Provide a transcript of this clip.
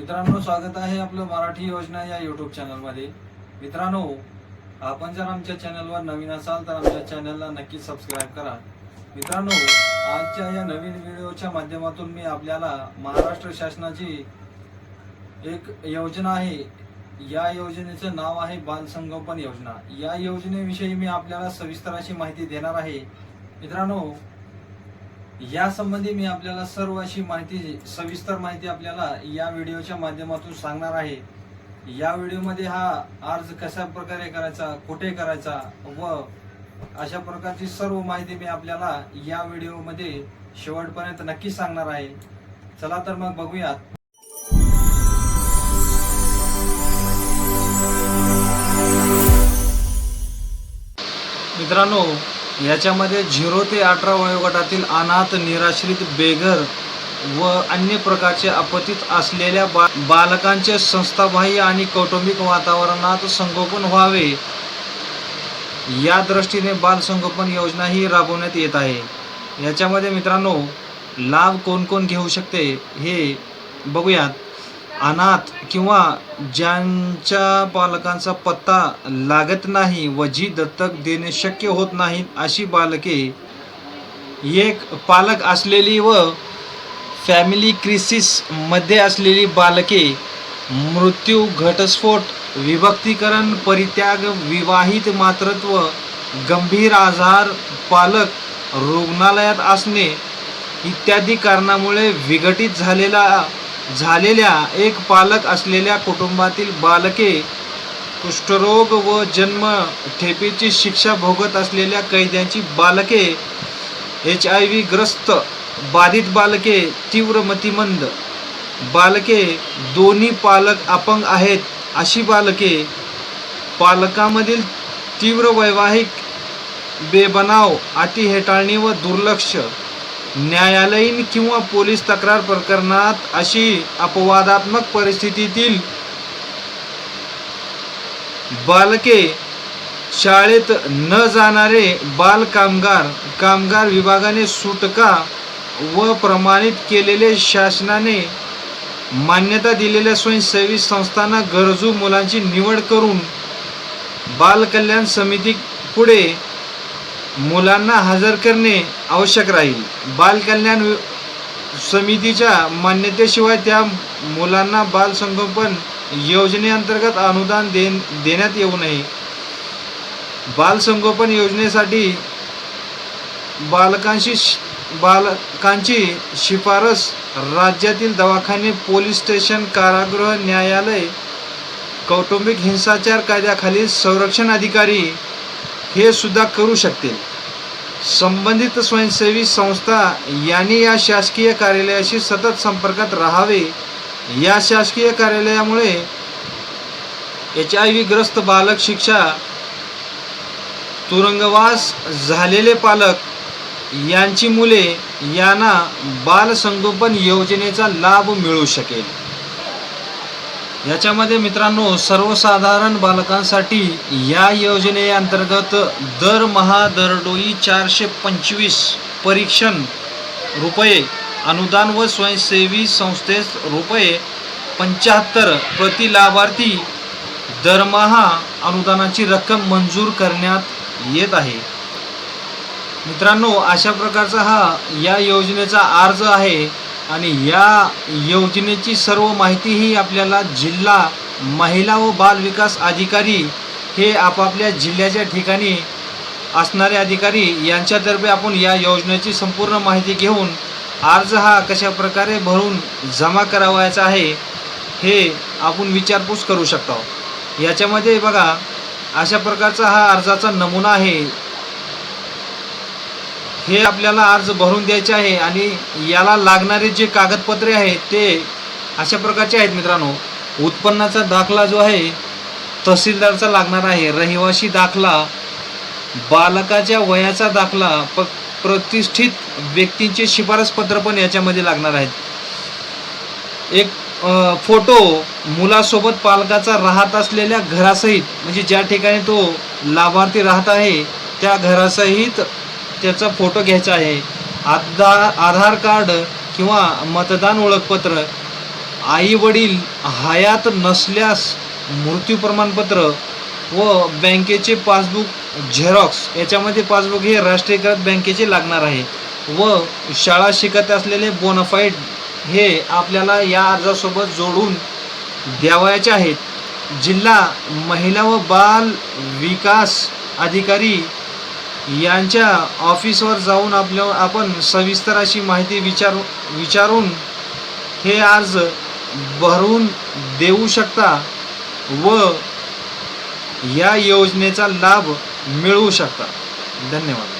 मित्रांनो स्वागत आहे आपलं मराठी योजना या युट्यूब चॅनलमध्ये मित्रांनो आपण जर आमच्या चॅनलवर नवीन असाल तर आमच्या चॅनलला नक्की सबस्क्राईब करा. मित्रांनो आजच्या या नवीन व्हिडिओच्या माध्यमातून मी आपल्याला महाराष्ट्र शासनाची एक योजना आहे. या योजनेचं नाव आहे बालसंगोपन योजना. या योजनेविषयी मी आपल्याला सविस्तर अशी माहिती देणार आहे. मित्रांनो यासंबंधी मी आपल्याला सर्व अशी माहिती सविस्तर माहिती आपल्याला या व्हिडिओच्या माध्यमातून सांगणार आहे. या व्हिडिओमध्ये हा अर्ज कशा प्रकारे करायचा कुठे करायचा व अशा प्रकारची सर्व माहिती मी आपल्याला या व्हिडिओमध्ये शेवटपर्यंत नक्की सांगणार आहे. चला तर मग बघूयात. मित्रांनो याच्यामध्ये झिरो ते अठरा वयोगटातील अनाथ निराश्रित बेघर व अन्य प्रकारचे आपत्तीत असलेल्या बा बालकांचे संस्थाबाह्य आणि कौटुंबिक वातावरणात संगोपन व्हावे. या दृष्टीने बालसंगोपन योजना ही राबवण्यात येत आहे. याच्यामध्ये मित्रांनो लाभ कोण कोण घेऊ शकते हे बघूयात. अनाथ किंवा ज्यांच्या पालकांचा पत्ता लागत नाही व जी दत्तक देणे शक्य होत नाही अशी बालके एक पालक असलेली व फॅमिली क्रिसिसमध्ये असलेली बालके मृत्यू घटस्फोट विभक्तीकरण परित्याग विवाहित मातृत्व गंभीर आजार पालक रुग्णालयात असणे इत्यादी कारणामुळे विघटित झालेला झालेल्या एक पालक असलेल्या कुटुंबातील बालके कुष्ठरोग व जन्म ठेपेची शिक्षा भोगत असलेल्या कैद्यांची बालके एच आय व्ही ग्रस्त बाधित बालके तीव्र मतिमंद. बालके दोन्ही पालक अपंग आहेत अशी बालके पालकामधील तीव्र वैवाहिक बेबनाव अति हेटाळणी व दुर्लक्ष न्यायालयीन किंवा पोलीस तक्रार प्रकरणात अशी अपवादात्मक परिस्थितीतील बालके शाळेत न जाणारे बाल कामगार कामगार विभागाने सुटका व प्रमाणित केलेले शासनाने मान्यता दिलेल्या स्वयंसेवी संस्थांना गरजू मुलांची निवड करून बालकल्याण समिती पुढे मुलांना हजर करणे आवश्यक राहील. बालकल्याण समितीच्या मान्यतेशिवाय त्या मुलांना बालसंगोपन योजनेअंतर्गत अनुदान दे देण्यात येऊ नये. बालसंगोपन योजनेसाठी बालकांशी बालकांची शिफारस राज्यातील दवाखाने पोलीस स्टेशन कारागृह न्यायालय कौटुंबिक हिंसाचार कायद्याखालील संरक्षण अधिकारी हे सुद्धा करू शकतील. संबंधित स्वयंसेवी संस्था यांनी या शासकीय कार्यालयाशी सतत संपर्कात राहावे. या शासकीय कार्यालयामुळे एच आय व्ही ग्रस्त बालक शिक्षा तुरुंगवास झालेले पालक यांची मुले यांना बालसंगोपन योजनेचा लाभ मिळू शकेल. याच्यामध्ये मित्रांनो सर्वसाधारण बालकांसाठी या योजनेअंतर्गत दरमहा दरडोई चारशे पंचवीस परीक्षण रुपये अनुदान व स्वयंसेवी संस्थेस रुपये पंच्याहत्तर प्रति लाभार्थी दरमहा अनुदानाची रक्कम मंजूर करण्यात येत आहे. मित्रांनो अशा प्रकारचा हा या योजनेचा अर्ज आहे. आणि या योजनेची सर्व माहिती ही आपल्याला जिल्हा महिला व बाल विकास अधिकारी हे आपापल्या जिल्ह्याच्या ठिकाणी असणारे अधिकारी यांच्यातर्फे आपण या योजनेची संपूर्ण माहिती घेऊन अर्ज हा कशा प्रकारे भरून जमा करावायचा आहे हे आपण विचारपूस करू शकतो. याच्यामध्ये बघा अशा प्रकारचा हा अर्जाचा नमुना आहे. हे आपल्याला अर्ज भरून द्यायचे आहे आणि याला लागणारे जे कागदपत्रे आहेत ते अशा प्रकारचे आहेत मित्रांनो. उत्पन्नाचा दाखला जो आहे तहसीलदारचा लागणार आहे. रहिवासी दाखला बालकाच्या वयाचा दाखला प प्रतिष्ठित व्यक्तींचे शिफारसपत्र पण याच्यामध्ये लागणार आहेत. एक फोटो मुलासोबत पालकाचा राहत असलेल्या घरासहित म्हणजे ज्या ठिकाणी तो लाभार्थी राहत आहे त्या घरासहित त्याचा फोटो घ्यायचा आहे. आधार आधार कार्ड किंवा मतदान ओळखपत्र. आई वडील हयात नसल्यास मृत्यू प्रमाणपत्र व बँकेचे पासबुक झेरॉक्स. याच्यामध्ये पासबुक हे राष्ट्रीयकृत बँकेचे लागणार आहे व शाळा शिकत असलेले बोनाफाईड हे आपल्याला या अर्जासोबत जोडून द्यावयाचे आहेत. जिल्हा महिला व बाल विकास अधिकारी यांच्या ऑफिसवर जाऊन आपल्या आपण सविस्तर अशी माहिती विचार विचारून हे अर्ज भरून देऊ शकता व या योजनेचा लाभ मिळवू शकता. धन्यवाद.